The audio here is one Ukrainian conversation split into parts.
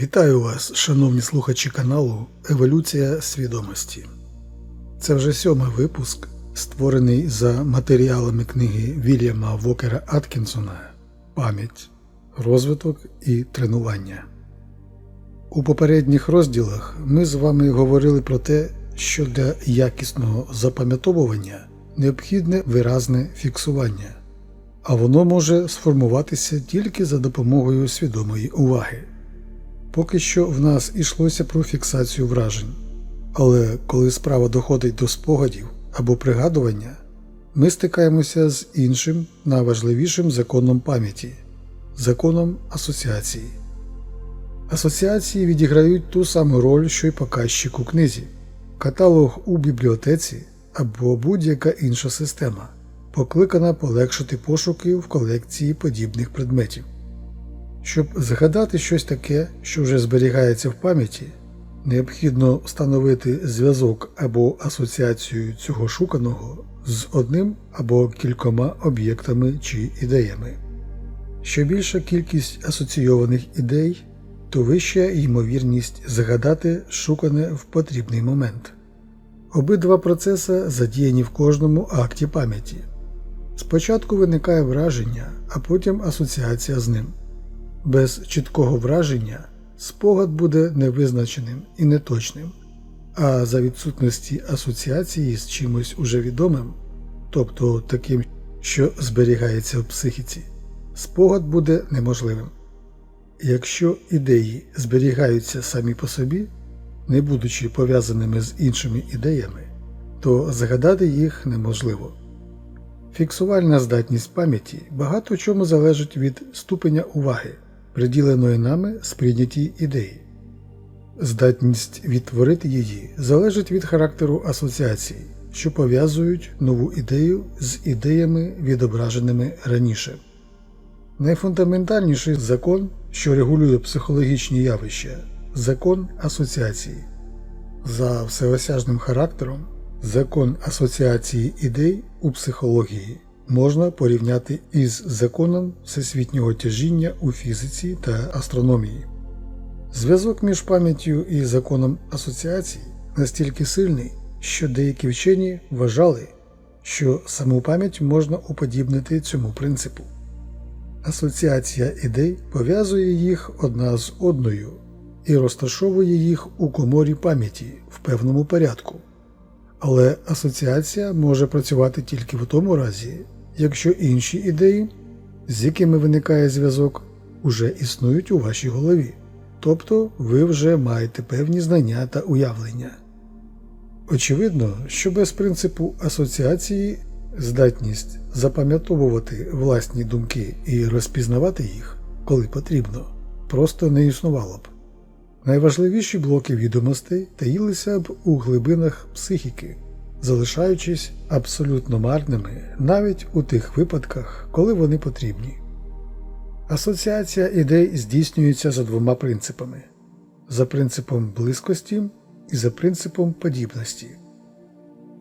Вітаю вас, шановні слухачі каналу Еволюція свідомості. Це вже сьомий випуск, створений за матеріалами книги Вільяма Вокера Аткінсона Пам'ять, розвиток і тренування. У попередніх розділах ми з вами говорили про те, що для якісного запам'ятовування необхідне виразне фіксування, а воно може сформуватися тільки за допомогою свідомої уваги. Поки що в нас ішлося про фіксацію вражень, але коли справа доходить до спогадів або пригадування, ми стикаємося з іншим найважливішим законом пам'яті законом асоціації. Асоціації відіграють ту саму роль, що й показчик у книзі, каталог у бібліотеці або будь-яка інша система, покликана полегшити пошуки в колекції подібних предметів. Щоб згадати щось таке, що вже зберігається в пам'яті, необхідно встановити зв'язок або асоціацію цього шуканого з одним або кількома об'єктами чи ідеями. Що більша кількість асоційованих ідей, то вища ймовірність згадати шукане в потрібний момент. Обидва процеси задіяні в кожному акті пам'яті. Спочатку виникає враження, а потім асоціація з ним. Без чіткого враження спогад буде невизначеним і неточним, а за відсутності асоціації з чимось уже відомим, тобто таким, що зберігається в психіці, спогад буде неможливим. Якщо ідеї зберігаються самі по собі, не будучи пов'язаними з іншими ідеями, то згадати їх неможливо. Фіксувальна здатність пам'яті багато чому залежить від ступеня уваги, приділеної нами сприйнятій ідеї. Здатність відтворити її залежить від характеру асоціацій, що пов'язують нову ідею з ідеями, відображеними раніше. Найфундаментальніший закон, що регулює психологічні явища закон асоціації. За всеосяжним характером, закон асоціації ідей у психології можна порівняти із законом всесвітнього тяжіння у фізиці та астрономії. Зв'язок між пам'яттю і законом асоціації настільки сильний, що деякі вчені вважали, що саму пам'ять можна уподібнити цьому принципу. Асоціація ідей пов'язує їх одна з одною і розташовує їх у коморі пам'яті в певному порядку. Але асоціація може працювати тільки в тому разі, якщо інші ідеї, з якими виникає зв'язок, уже існують у вашій голові, тобто ви вже маєте певні знання та уявлення. Очевидно, що без принципу асоціації здатність запам'ятовувати власні думки і розпізнавати їх, коли потрібно, просто не існувало б. Найважливіші блоки відомостей таїлися б у глибинах психіки, залишаючись абсолютно марними навіть у тих випадках, коли вони потрібні. Асоціація ідей здійснюється за двома принципами за принципом близькості і за принципом подібності.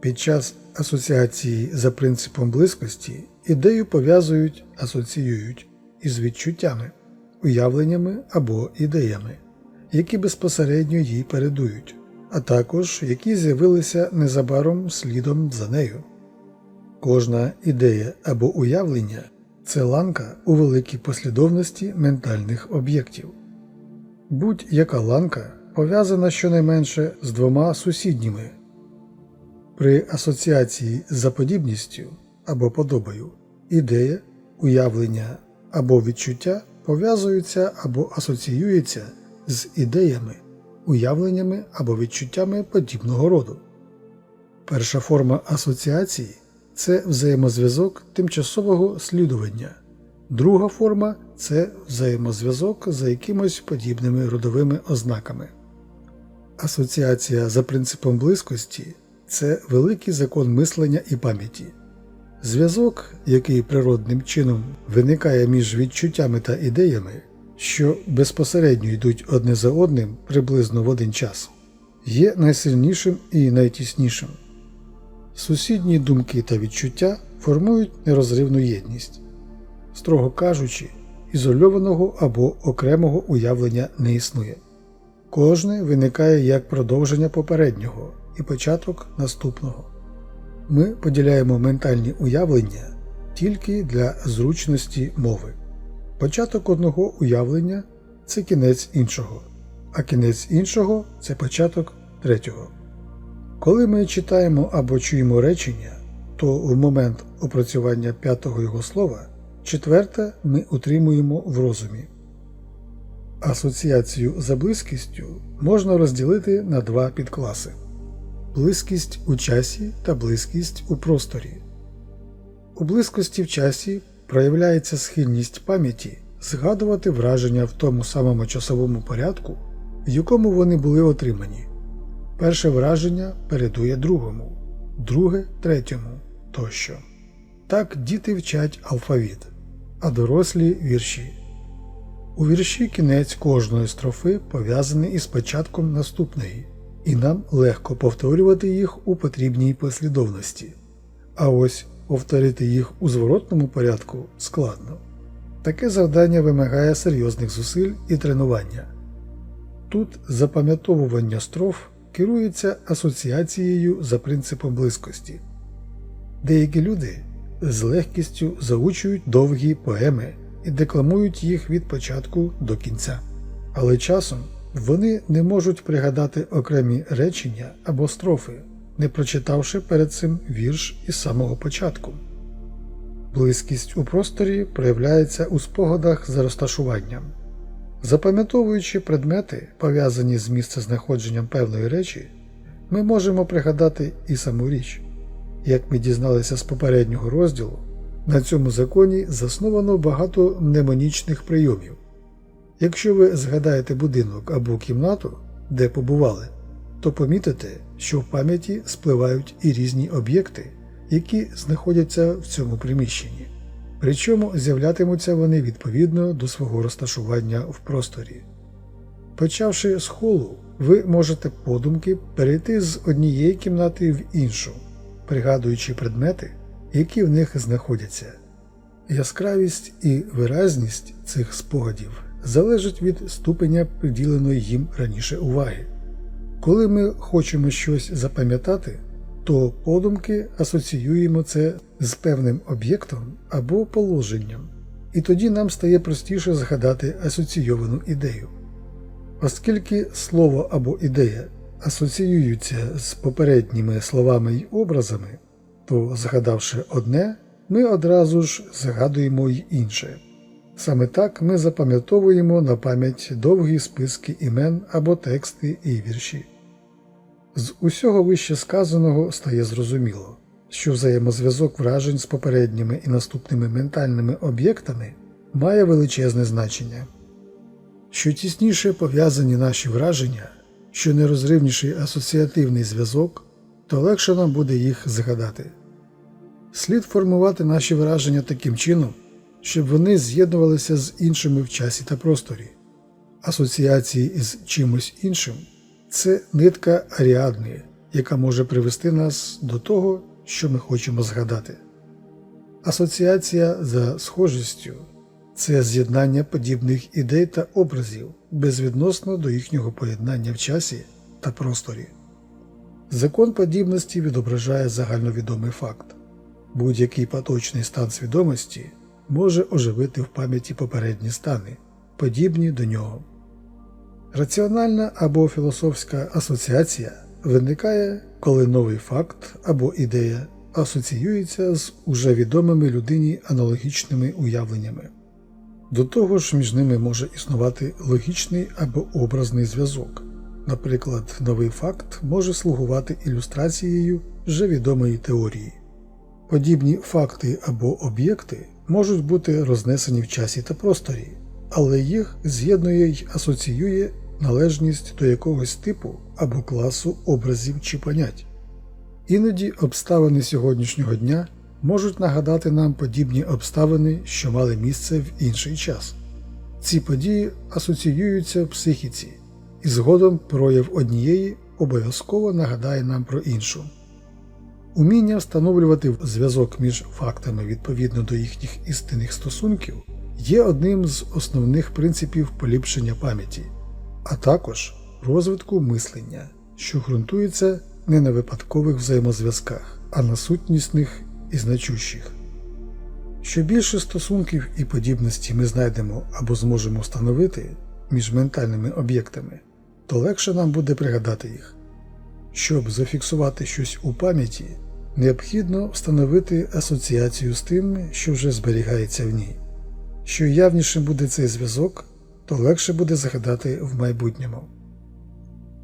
Під час асоціації за принципом близькості ідею пов'язують, асоціюють із відчуттями, уявленнями або ідеями, які безпосередньо їй передують, а також які з'явилися незабаром слідом за нею. Кожна ідея або уявлення це ланка у великій послідовності ментальних об'єктів. Будь-яка ланка пов'язана щонайменше з двома сусідніми. При асоціації з подібністю або подобою ідея, уявлення або відчуття пов'язуються або асоціюються з ідеями, уявленнями або відчуттями подібного роду. Перша форма асоціації це взаємозв'язок тимчасового слідування, друга форма це взаємозв'язок за якимось подібними родовими ознаками. Асоціація за принципом близькості це великий закон мислення і пам'яті. Зв'язок, який природним чином виникає між відчуттями та ідеями, що безпосередньо йдуть одне за одним приблизно в один час, є найсильнішим і найтіснішим. Сусідні думки та відчуття формують нерозривну єдність. Строго кажучи, ізольованого або окремого уявлення не існує. Кожне виникає як продовження попереднього і початок наступного. Ми поділяємо ментальні уявлення тільки для зручності мови. Початок одного уявлення це кінець іншого, а кінець іншого це початок третього. Коли ми читаємо або чуємо речення, то в момент опрацювання п'ятого його слова четверте ми утримуємо в розумі. Асоціацію за близькістю можна розділити на два підкласи близькість у часі та близькість у просторі. У близькості в часі проявляється схильність пам'яті згадувати враження в тому самому часовому порядку, в якому вони були отримані. Перше враження передує другому, друге третьому тощо. Так діти вчать алфавіт, а дорослі вірші. У вірші кінець кожної строфи пов'язаний із початком наступної, і нам легко повторювати їх у потрібній послідовності. А ось повторити їх у зворотному порядку складно. Таке завдання вимагає серйозних зусиль і тренування. Тут запам'ятовування строф керується асоціацією за принципом близькості. Деякі люди з легкістю заучують довгі поеми і декламують їх від початку до кінця, але часом вони не можуть пригадати окремі речення або строфи, не прочитавши перед цим вірш із самого початку. Близькість у просторі проявляється у спогадах за розташуванням. Запам'ятовуючи предмети, пов'язані з місцезнаходженням певної речі, ми можемо пригадати і саму річ. Як ми дізналися з попереднього розділу, на цьому законі засновано багато мнемонічних прийомів. Якщо ви згадаєте будинок або кімнату, де побували, то помітите, що в пам'яті спливають і різні об'єкти, які знаходяться в цьому приміщенні. Причому з'являтимуться вони відповідно до свого розташування в просторі. Почавши з холу, ви можете подумки перейти з однієї кімнати в іншу, пригадуючи предмети, які в них знаходяться. Яскравість і виразність цих спогадів залежить від ступеня приділеної їм раніше уваги. Коли ми хочемо щось запам'ятати, то подумки асоціюємо це з певним об'єктом або положенням, і тоді нам стає простіше згадати асоційовану ідею. Оскільки слово або ідея асоціюються з попередніми словами й образами, то, згадавши одне, ми одразу ж згадуємо й інше. Саме так ми запам'ятовуємо на пам'ять довгі списки імен або тексти і вірші. З усього вище сказаного стає зрозуміло, що взаємозв'язок вражень з попередніми і наступними ментальними об'єктами має величезне значення. Що тісніше пов'язані наші враження, що нерозривніший асоціативний зв'язок, то легше нам буде їх згадати. Слід формувати наші враження таким чином, щоб вони з'єднувалися з іншими в часі та просторі. Асоціації із чимось іншим це нитка аріадни, яка може привести нас до того, що ми хочемо згадати. Асоціація за схожістю це з'єднання подібних ідей та образів безвідносно до їхнього поєднання в часі та просторі. Закон подібності відображає загальновідомий факт будь-який поточний стан свідомості може оживити в пам'яті попередні стани, подібні до нього. Раціональна або філософська асоціація виникає, коли новий факт або ідея асоціюється з уже відомими людині аналогічними уявленнями. До того ж, між ними може існувати логічний або образний зв'язок. Наприклад, новий факт може слугувати ілюстрацією вже відомої теорії. Подібні факти або об'єкти можуть бути рознесені в часі та просторі, але їх з'єднує й асоціює належність до якогось типу або класу образів чи понять. Іноді обставини сьогоднішнього дня можуть нагадати нам подібні обставини, що мали місце в інший час. Ці події асоціюються в психіці, і згодом прояв однієї обов'язково нагадає нам про іншу. Уміння встановлювати зв'язок між фактами відповідно до їхніх істинних стосунків є одним з основних принципів поліпшення пам'яті, а також розвитку мислення, що ґрунтується не на випадкових взаємозв'язках, а на сутнісних і значущих. Що більше стосунків і подібності ми знайдемо або зможемо встановити між ментальними об'єктами, то легше нам буде пригадати їх. Щоб зафіксувати щось у пам'яті, необхідно встановити асоціацію з тим, що вже зберігається в ній. Що явнішим буде цей зв'язок, то легше буде згадати в майбутньому.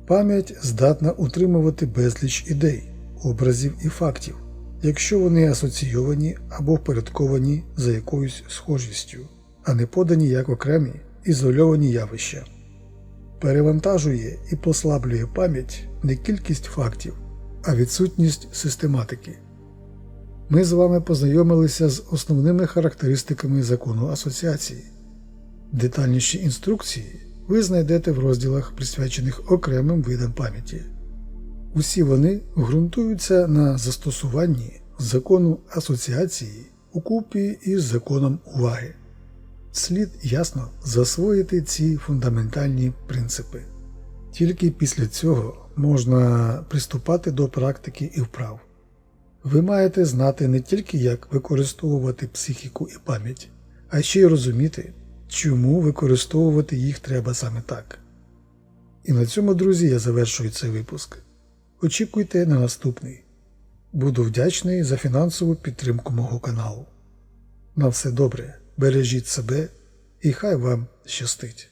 Пам'ять здатна утримувати безліч ідей, образів і фактів, якщо вони асоційовані або впорядковані за якоюсь схожістю, а не подані як окремі ізольовані явища. Перевантажує і послаблює пам'ять не кількість фактів, а відсутність систематики. Ми з вами познайомилися з основними характеристиками закону асоціації. Детальніші інструкції ви знайдете в розділах, присвячених окремим видам пам'яті. Усі вони ґрунтуються на застосуванні закону асоціації у купі із законом уваги. Слід ясно засвоїти ці фундаментальні принципи. Тільки після цього можна приступати до практики і вправ. Ви маєте знати не тільки, як використовувати психіку і пам'ять, а ще й розуміти, чому використовувати їх треба саме так. І на цьому, друзі, я завершую цей випуск. Очікуйте на наступний. Буду вдячний за фінансову підтримку мого каналу. На все добре, бережіть себе і хай вам щастить!